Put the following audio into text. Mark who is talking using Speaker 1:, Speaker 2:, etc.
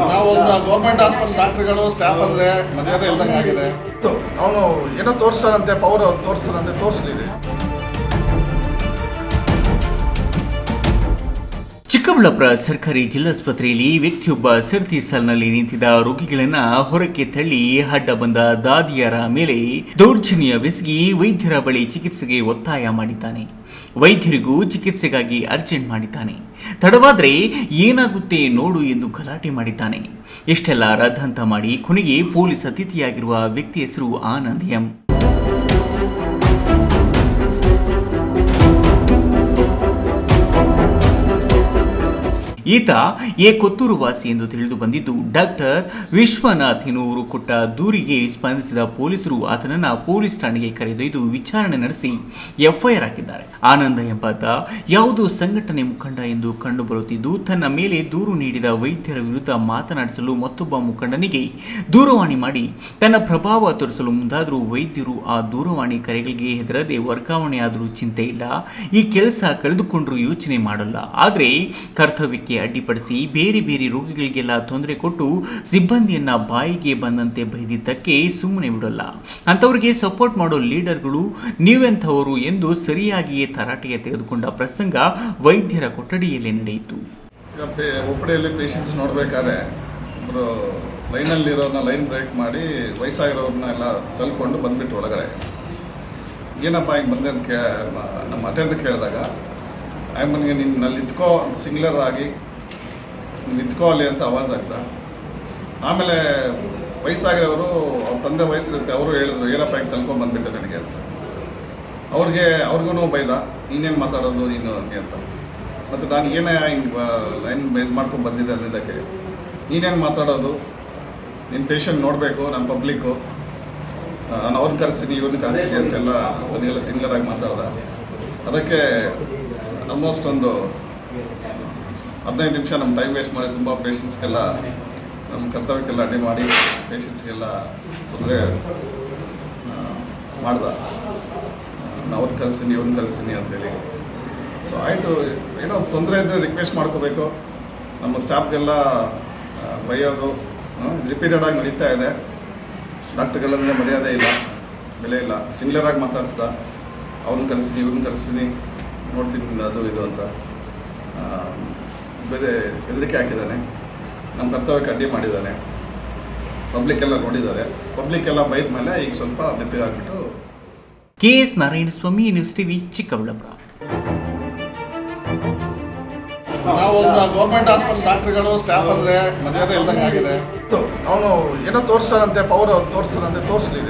Speaker 1: ನಾವು ಒಂದು government hospital ಡಾಕ್ಟರ್ಗಳು ಸ್ಟಾಫ್ ಅಂದ್ರೆ ಮರ್ಯಾದೆ ಇಲ್ದಂಗೆ ಆಗಿದೆ. ಅವನು ಏನೋ ತೋರಿಸ್ತಾರಂತೆ ಪವರ್ ತೋರಿಸ್ತಾರಂತೆ ತೋರಿಸ್ಲಿ
Speaker 2: ಚಿಕ್ಕಬಳ್ಳಾಪುರ ಸರ್ಕಾರಿ ಜಿಲ್ಲಾಸ್ಪತ್ರೆಯಲ್ಲಿ ವ್ಯಕ್ತಿಯೊಬ್ಬ ಸರತಿ ಸಾಲಿನಲ್ಲಿ ನಿಂತಿದ್ದ ರೋಗಿಗಳನ್ನ ಹೊರಕ್ಕೆ ತಳ್ಳಿ ಅಡ್ಡ ಬಂದ ದಾದಿಯರ ಮೇಲೆ ದೌರ್ಜನ್ಯವೆಸಗಿ ವೈದ್ಯರ ಬಳಿ ಚಿಕಿತ್ಸೆಗೆ ಒತ್ತಾಯ ಮಾಡಿದ್ದಾನೆ. ವೈದ್ಯರಿಗೂ ಚಿಕಿತ್ಸೆಗಾಗಿ ಅರ್ಜೆಂಟ್ ಮಾಡಿದ್ದಾನೆ. ತಡವಾದ್ರೆ ಏನಾಗುತ್ತೆ ನೋಡು ಎಂದು ಗಲಾಟೆ ಮಾಡಿದ್ದಾನೆ. ಇಷ್ಟೆಲ್ಲ ರದ್ದಂತ ಮಾಡಿ ಕೊನೆಗೆ ಪೊಲೀಸ್ ಅತಿಥಿಯಾಗಿರುವ ವ್ಯಕ್ತಿ ಹೆಸರು ಆನಂದ್ ಎಂ. ಈತ ಎ ಕೊತ್ತೂರು ವಾಸಿ ಎಂದು ತಿಳಿದು ಬಂದಿದ್ದು, ಡಾಕ್ಟರ್ ವಿಶ್ವನಾಥ್ ಎನ್ನುವರು ಕೊಟ್ಟ ದೂರಿಗೆ ಸ್ಪಂದಿಸಿದ ಪೊಲೀಸರು ಆತನನ್ನ ಪೊಲೀಸ್ ಠಾಣೆಗೆ ಕರೆದೊಯ್ದು ವಿಚಾರಣೆ ನಡೆಸಿ ಎಫ್ಐಆರ್ ಹಾಕಿದ್ದಾರೆ. ಆನಂದ ಎಂಬಾತ ಯಾವುದೋ ಸಂಘಟನೆ ಮುಖಂಡ ಎಂದು ಕಂಡುಬರುತ್ತಿದ್ದು, ತನ್ನ ಮೇಲೆ ದೂರು ನೀಡಿದ ವೈದ್ಯರ ವಿರುದ್ಧ ಮಾತನಾಡಿಸಲು ಮತ್ತೊಬ್ಬ ಮುಖಂಡನಿಗೆ ದೂರವಾಣಿ ಮಾಡಿ, ತನ್ನ ಪ್ರಭಾವ ತೋರಿಸಲು ಮುಂದಾದರೂ ವೈದ್ಯರು ಆ ದೂರವಾಣಿ ಕರೆಗಳಿಗೆ ಹೆದರದೆ ವರ್ಗಾವಣೆಯಾದರೂ ಚಿಂತೆ ಇಲ್ಲ, ಈ ಕೆಲಸ ಕಳೆದುಕೊಂಡರೂ ಯೋಚನೆ ಮಾಡಲ್ಲ. ಆದರೆ ಕರ್ತವ್ಯಕ್ಕೆ ಅಡ್ಡಿಪಡಿಸಿ ಬೇರೆ ಬೇರೆ ರೋಗಿಗಳಿಗೆಲ್ಲ ತೊಂದರೆ ಕೊಟ್ಟು ಸಿಬ್ಬಂದಿಯನ್ನ ಬಾಯಿಗೆ ಬಂದಂತೆ ಬೈದಿದ್ದಕ್ಕೆ ಸುಮ್ಮನೆ ಬಿಡೋಲ್ಲ. ಅಂಥವ್ರಿಗೆ ಸಪೋರ್ಟ್ ಮಾಡೋ ಲೀಡರ್ಗಳು ನೀವೆಂಥವರು ಎಂದು ಸರಿಯಾಗಿಯೇ ತರಾಟೆಗೆ ತೆಗೆದುಕೊಂಡ ಪ್ರಸಂಗ ವೈದ್ಯರ ಕೊಠಡಿಯಲ್ಲಿ ನಡೆಯಿತು.
Speaker 1: ಒಪ್ಪಡೆಯಲ್ಲಿ ನೋಡಬೇಕಾದ್ರೆ ಲೈನ್ ಬ್ರೇಕ್ ಮಾಡಿ ವಯಸ್ಸಾಗಿರೋರನ್ನ ಎಲ್ಲ ತಳ್ಕೊಂಡು ಬಂದ್ಬಿಟ್ಟು ಒಳಗಡೆ. ಏನಪ್ಪ ಈಗ ಬಂದೆ ಅಂತ ಕೇ ನಮ್ಮ ಅಟೆಂಡ್ ಕೇಳಿದಾಗ, ಆಯಮ್ಮನಿಗೆ ನೀನು ಅಲ್ಲಿ ನಿಂತ್ಕೋ ಸಿಂಗ್ಲರ್ ಆಗಿ ನೀನ್ ನಿಂತ್ಕೋ ಅಲ್ಲಿ ಅಂತ ಆವಾಜ್ ಆಗ್ದ ಆಮೇಲೆ ವಯಸ್ಸಾಗಿರೋರು, ಅವ್ರ ತಂದೆ ವಯಸ್ಸಿರುತ್ತೆ, ಅವರು ಹೇಳಿದ್ರು ಏನಪ್ಪ ಹಿಂಗೆ ತಲ್ಕೊಂಡು ಬಂದ್ಬಿಟ್ಟೆ ನನಗೆ ಅಂತ. ಅವ್ರಿಗೆ, ಅವ್ರಿಗೂ ಬೈದ ನೀನೇನು ಮಾತಾಡೋದು, ನೀನು ಹಂಗೆ ಅಂತ. ಮತ್ತು ನಾನು ಏನೇ ಹಿಂಗೆ ಲೈನ್ ಇದು ಮಾಡ್ಕೊಂಡು ಬಂದಿದ್ದೆ ಅಂದಿದ್ದಕ್ಕೆ ನೀನೇನು ಮಾತಾಡೋದು ನಿನ್ನ ಪೇಷಂಟ್ ನೋಡಬೇಕು ನನ್ನ ಪಬ್ಲಿಕ್ಕು ನಾನು ಅವ್ರನ್ನ ಕರೆಸ್ತೀನಿ ಇವ್ರನ್ನ ಕರೆಸ್ತೀನಿ ಅಂತೆಲ್ಲ ಅದನ್ನೆಲ್ಲ ಸಿಂಗ್ಲರಾಗಿ ಮಾತಾಡ್ದ. ಅದಕ್ಕೆ ಆಲ್ಮೋಸ್ಟ್ ಒಂದು ಹದಿನೈದು ನಿಮಿಷ ನಮ್ಮ ಟೈಮ್ ವೇಸ್ಟ್ ಮಾಡಿ ತುಂಬ ಪೇಷೆಂಟ್ಸ್ಗೆಲ್ಲ ನಮ್ಮ ಕರ್ತವ್ಯಕ್ಕೆಲ್ಲ ಅಡ್ಡಿ ಮಾಡಿ ಪೇಷೆಂಟ್ಸ್ಗೆಲ್ಲ ತೊಂದರೆ ಮಾಡ್ದ. ನಾನು ಅವ್ರನ್ನ ಕಲಿಸ್ತೀನಿ ಇವ್ರನ್ನ ಕಲಿಸ್ತೀನಿ ಅಂತೇಳಿ. ಸೊ ಆಯಿತು, ಏನೋ ತೊಂದರೆ ಇದ್ದರೆ ರಿಕ್ವೆಸ್ಟ್ ಮಾಡ್ಕೋಬೇಕು. ನಮ್ಮ ಸ್ಟಾಫ್ಗೆಲ್ಲ ಬೈಯೋದು ರಿಪೀಟೆಡ್ ಆಗಿ ನಡೀತಾ ಇದೆ. ಡಾಕ್ಟರ್ಗಳಂದ್ರೆ ಮರ್ಯಾದೆ ಇಲ್ಲ, ಬೆಲೆ ಇಲ್ಲ. ಸಿಂಗ್ಲರ್ ಆಗಿ ಮಾತಾಡಿಸ್ದ. ಅವ್ರನ್ನ ಕರೆಸ್ತೀನಿ ಇವ್ರನ್ನ ಕರೆಸ್ತೀನಿ ನೋಡ್ತೀನಿ ಅದು ಇದು ಅಂತ. ಬೇರೆ ಹೆದರಿಕೆ ಹಾಕಿದ್ದಾನೆ. ನಮ್ಮ ಕರ್ತವ್ಯಕ್ಕೆ ಕಡ್ಡಿ ಮಾಡಿದ್ದಾನೆ. ಪಬ್ಲಿಕ್ ಎಲ್ಲ ನೋಡಿದ್ದಾರೆ. ಪಬ್ಲಿಕ್ ಎಲ್ಲ ಬೈದ ಮೇಲೆ ಈಗ ಸ್ವಲ್ಪ ಬೆತ್ತಿಗಾಗ್ಬಿಟ್ಟು
Speaker 2: K S Narayanaswamy news TV Chikkaballapur.
Speaker 1: ನಾವು ಒಂದು ಗೌರ್ಮೆಂಟ್ ಹಾಸ್ಪಿಟಲ್ ಡಾಕ್ಟರ್ಗಳು ಸ್ಟಾಫ್ ಅಂದ್ರೆ ಮರ್ಯಾದೆ ಇಲ್ದಂಗೆ ಆಗಿದೆ. ಅವನು ಏನೋ ತೋರಿಸ್ತಾರಂತೆ ಪವರ್ ತೋರಿಸ್ತಾರಂತೆ ತೋರಿಸ್ಲಿ